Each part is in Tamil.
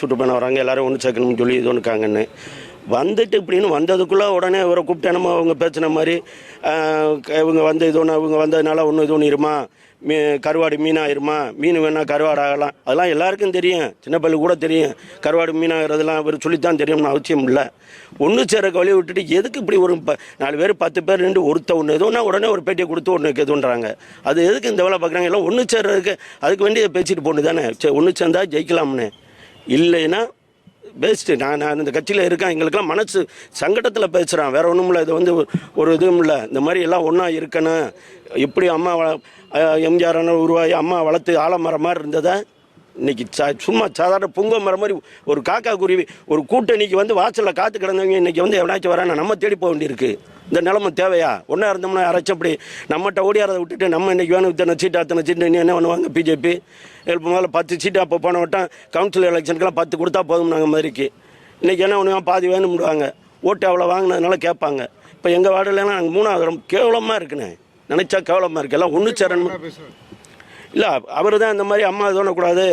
சுற்றுப்பயணம் வராங்க எல்லாரும் ஒன்று சேர்க்கணும்னு சொல்லி இது ஒன்றுக்காங்கன்னு வந்துட்டு இப்படின்னு வந்ததுக்குள்ளே உடனே இவரை கூப்பிட்டு நம்ம அவங்க பேசின மாதிரி இவங்க வந்து இது ஒன்று இவங்க வந்ததுனால ஒன்று இது ஒன்று இருமா? மீ கருவாடு மீனாகிருமா மீன் வேணால் கருவாடு ஆகலாம் அதெல்லாம் எல்லாருக்கும் தெரியும். சின்ன பள்ளி கூட தெரியும். கருவாடு மீனாகிறதெல்லாம் அவர் சொல்லித்தான் தெரியும்னு அவசியம் இல்லை. ஒன்று சேர வழி விட்டுட்டு எதுக்கு இப்படி ஒரு ப நாலு பேர் பத்து பேர் ரெண்டு ஒருத்த ஒன்று எதுவும்னா உடனே ஒரு பேட்டியை கொடுத்து ஒன்று எதுன்றாங்க அது எதுக்கு இந்த வேலை பார்க்குறாங்க? எல்லாம் ஒன்று சேர்றதுக்கு அதுக்கு வேண்டிய பேசிட்டு போண்டு தானே சே ஒன்று சேர்ந்தா ஜெயிக்கலாம்னு. இல்லைன்னா பெஸ்ட்டு நான் நான் இந்த கட்சியில் இருக்கேன். எங்களுக்கெல்லாம் மனசு சங்கடத்தில் பேசுகிறேன் வேறு ஒன்றும் இல்லை. இது வந்து ஒரு இதுவும் இல்லை. இந்த மாதிரி எல்லாம் ஒன்றா இருக்கணும். எப்படி அம்மா வள எம்ஜிஆர் உருவாகி அம்மா வளர்த்து ஆலமரம் மாதிரி இருந்ததை இன்னைக்கு சா சும்மா சாதாரண பொங்க மரம் மாதிரி ஒரு காக்கா குருவி ஒரு கூட்டணிக்கு வந்து வாசலில் காத்து கிடந்தவங்க இன்னைக்கு வந்து எவனாச்சும் வரானா நம்ம தேடி போக வேண்டியிருக்கு. இந்த நிலமை தேவையா? ஒன்றா இருந்தோம்னா யாராச்சும் அப்படி நம்மகிட்ட ஓடியாரதை விட்டுட்டு நம்ம இன்னைக்கு வேணும் இத்தனை சீட்டு அத்தனை சீட்டு இன்னும் என்ன பண்ணுவாங்க பிஜேபி? இப்போ முதல்ல பத்து சீட்டு அப்போ போன வட்டம் கவுன்சில் எலெக்ஷனுக்கெல்லாம் பத்து கொடுத்தா போதும் நாங்கள் மாதிரிக்கு. இன்றைக்கி என்ன பண்ணுவாங்க? பாதி வேணும்டுவாங்க ஓட்டு அவ்வளோ வாங்கினதுனால கேட்பாங்க. இப்போ எங்கள் வார்டுலலாம் நாங்கள் மூணாவது கேவலமாக இருக்குண்ணே. நினச்சா கேவலமாக இருக்குது எல்லாம் ஒன்று சேரணும்? இல்லை அவர் தான் இந்த மாதிரி அம்மா இது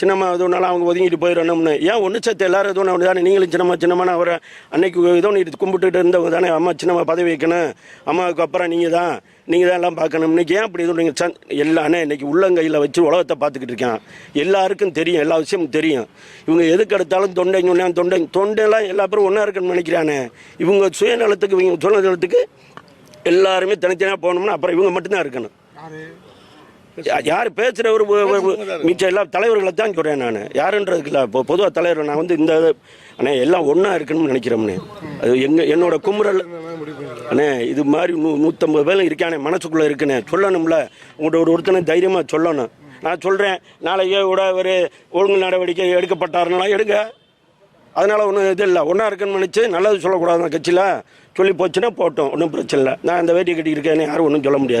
சின்னம்மா இது அவங்க ஒதுங்கிட்டு போயிடணும்னு. ஏன் ஒன்று சேர்த்து எல்லாரும் இது ஒன்று தானே நீங்களும் சின்னம்மா சின்னம்மா அவரை அன்னைக்கு இதோ நீ கும்பிட்டுட்டு இருந்தவங்க தானே அம்மா சின்னம்மா பதவி வைக்கணும். அம்மாவுக்கு அப்புறம் நீங்கள் தான் நீங்கள் தான் எல்லாம் பார்க்கணும். இன்னைக்கு ஏன் அப்படி இது நீங்கள் சந் எல்லாமே இன்றைக்கி உள்ளங்கையில் வச்சு உலகத்தை பார்த்துக்கிட்டு இருக்கான். எல்லாருக்கும் தெரியும் எல்லா விஷயமும் தெரியும். இவங்க எதுக்கு எடுத்தாலும் தொண்டை சொன்னா தொண்டை. தொண்டைலாம் எல்லா பேரும் ஒன்றா இருக்குன்னு நினைக்கிறானே. இவங்க சுயநலத்துக்கு இவங்க சுயநலத்துக்கு எல்லாருமே தனித்தனியாக போகணும்னா அப்புறம் இவங்க மட்டும்தான் இருக்கணும். யார் பேசுகிறவர் மிச்சம் எல்லா தலைவர்களை தான் சொல்கிறேன் நான். யாருன்றதுக்கு இல்லை. இப்போ பொதுவாக தலைவர் நான் வந்து இந்த அண்ணே எல்லாம் ஒன்றா இருக்கணும்னு நினைக்கிறோம்னே. அது எங்க என்னோட குமுறல் அண்ணே இது மாதிரி நூ நூற்றம்பது பேர் இருக்கானே மனசுக்குள்ளே இருக்குண்ணே சொல்லணும்ல. உங்கள்கிட்ட ஒரு ஒருத்தனை தைரியமாக சொல்லணும். நான் சொல்கிறேன் நாளைக்கே கூட ஒரு ஒழுங்கு நடவடிக்கை எடுக்கப்பட்டாருன்னா எடுங்க. அதனால் ஒன்றும் இது இல்லை. ஒன்றா இருக்குன்னு நினச்சி நல்லது சொல்லக்கூடாது கட்சியில் சொல்லி போச்சுன்னா போட்டோம். ஒன்றும் பிரச்சனை இல்லை. நான் இந்த வேட்டியை கட்டியிருக்கேன்னு யாரும் ஒன்றும் சொல்ல முடியாது.